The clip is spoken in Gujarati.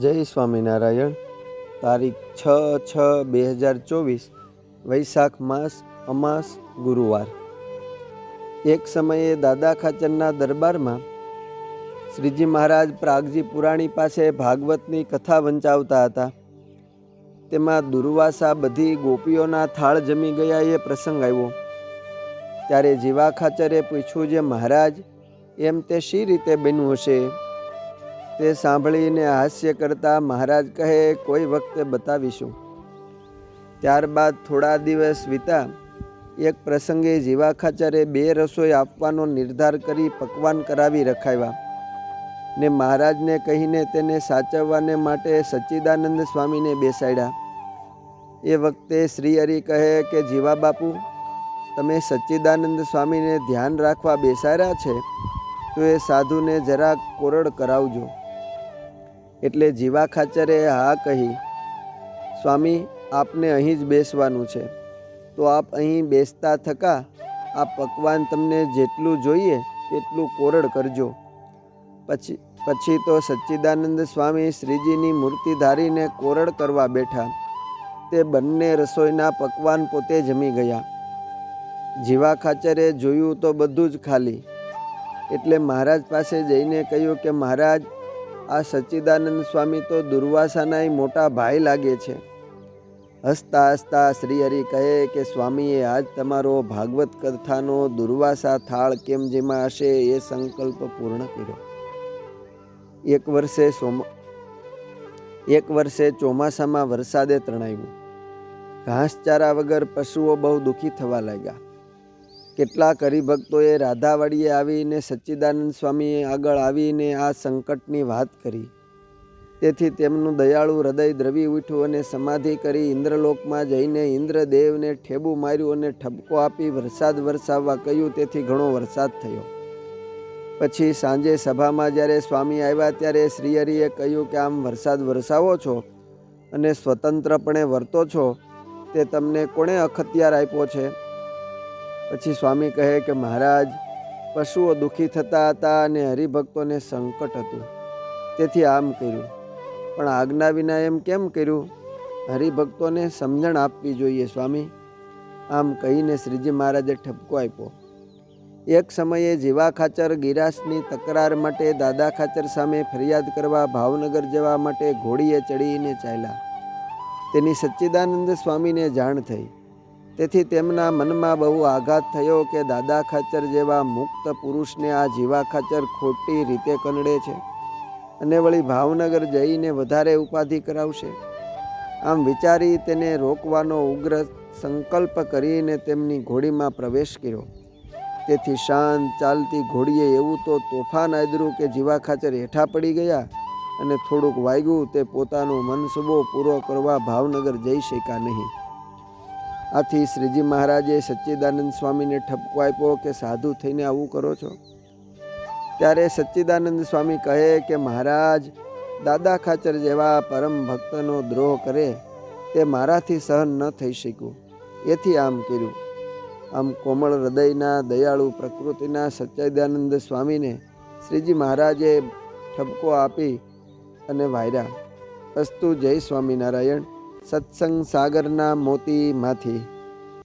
જય સ્વામિનારાયણ. તારીખ છ છ બે હજાર ચોવીસ, વૈશાખ માસ, અમાસ, ગુરુવાર. એક સમયે દાદા ખાચરના દરબારમાં શ્રીજી મહારાજ પ્રાગજી પુરાણી પાસે ભાગવતની કથા વંચાવતા હતા. તેમાં દુર્વાસા બધી ગોપીઓના થાળ જમી ગયા એ પ્રસંગ આવ્યો. ત્યારે જીવા ખાચરે પૂછ્યું, જે મહારાજ, એમ તે શી રીતે બન્યું હશે? તે સાંભળીને હાસ્ય કરતા મહારાજ કહે, કોઈ વખતે બતાવીશું. ત્યારબાદ થોડા દિવસ વીતા, એક પ્રસંગે જીવા ખાચરે બે રસોઈ આપવાનો નિર્ધાર કરી પકવાન કરાવી રખાવ્યા ને મહારાજને કહીને તેને સાચવવાને માટે સચ્ચિદાનંદ સ્વામીને બેસાડ્યા. એ વખતે શ્રી હરિ કહે કે, જીવા બાપુ, તમે સચ્ચિદાનંદ સ્વામીને ધ્યાન રાખવા બેસાડ્યા છે, તો એ સાધુને જરાક કોરડ કરાવજો. એટલે જીવા ખાચરે હા કહી, સ્વામી, આપને અહીં જ બેસવાનું છે. તો આપ અહીં બેસતા થકા, આ પકવાન તમને જેટલું જોઈએ તેટલું કોરડ કરજો. પછી પછી તો સચ્ચિદાનંદ સ્વામી શ્રીજીની મૂર્તિ ધારીને કોરડ કરવા બેઠા. તે બંને રસોઈના પકવાન પોતે જમી ગયા. જીવા ખાચરે જોયું તો બધું જ ખાલી. એટલે મહારાજ પાસે જઈને કહ્યું કે, મહારાજ આ સચ્ચિદાનંદ સ્વામી તો દુર્વાસાના મોટા ભાઈ લાગે છે. હસતા હસતા શ્રી હરિ કહે કે, સ્વામીએ, આજ તમારો ભાગવત કથાનો દુર્વાસા થાળ કેમ જેમાં હશે એ સંકલ્પ પૂર્ણ કર્યો. એક વર્ષે સોમ, એક વર્ષે ચોમાસામાં વરસાદે તણાવ્યું. ઘાસચારા વગર પશુઓ બહુ દુઃખી થવા લાગ્યા. કેટલાક હરિભક્તોએ રાધાવાડીએ આવીને સચ્ચિદાનંદ સ્વામીએ આગળ આવીને આ સંકટની વાત કરી. તેથી તેમનું દયાળુ હૃદય દ્રવી ઉઠ્યું અને સમાધિ કરી ઇન્દ્રલોકમાં જઈને ઇન્દ્રદેવને ઠેબુ માર્યું અને ઠપકો આપી વરસાદ વરસાવવા કહ્યું. તેથી ઘણો વરસાદ થયો. પછી સાંજે સભામાં જ્યારે સ્વામી આવ્યા ત્યારે શ્રીહરિએ કહ્યું કે આમ વરસાદ વરસાવો છો અને સ્વતંત્રપણે વર્તો છો, તે તમને કોણે અખત્યાર આપ્યો છે? પછી સ્વામી કહે કે, મહારાજ, પશુઓ દુઃખી થતા હતા અને હરિભક્તોને સંકટ હતું. તેથી આમ કર્યું. પણ આજ્ઞા વિના એમ કેમ કર્યું? હરિભક્તોને સમજણ આપવી જોઈએ સ્વામી. આમ કહીને શ્રીજી મહારાજે ઠપકો આપ્યો. એક સમયે જીવા ખાચર ગિરાસની તકરાર માટે દાદા ખાચર સામે ફરિયાદ કરવા ભાવનગર જવા માટે ઘોડીએ ચડીને ચાલ્યા. તેની સચ્ચિદાનંદ સ્વામીને જાણ થઈ. તેથી તેમના મનમાં બહુ આઘાત થયો કે દાદા ખાચર જેવા મુક્ત પુરુષને આ જીવા ખાચર ખોટી રીતે કંડે છે અને વળી ભાવનગર જઈને વધારે ઉપાધિ કરાવશે. આમ વિચારી તેને રોકવાનો ઉગ્ર સંકલ્પ કરીને તેમની ઘોડીમાં પ્રવેશ કર્યો. તેથી શાંત ચાલતી ઘોડીએ એવું તો તોફાન આદર્યું કે જીવા ખાચર હેઠા પડી ગયા અને થોડુંક વાગ્યું તે પોતાનો મનસુબો પૂરો કરવા ભાવનગર જઈ શક્યા નહીં. આથી શ્રીજી મહારાજે સચ્ચિદાનંદ સ્વામીને ઠપકો આપ્યો કે, સાધુ થઈને આવું કરો છો? ત્યારે સચ્ચિદાનંદ સ્વામી કહે કે, મહારાજ, દાદા ખાચર જેવા પરમ ભક્તનો દ્રોહ કરે, તે મારાથી સહન ન થઈ શક્યું. એથી આમ કર્યું. આમ કોમળ હૃદયના દયાળુ પ્રકૃતિના સચ્ચિદાનંદ સ્વામીને શ્રીજી મહારાજે ઠપકો આપી અને વાયરા. અસ્તુ જય સ્વામિનારાયણ. સત્સંગ સાગરના મોતીમાંથી.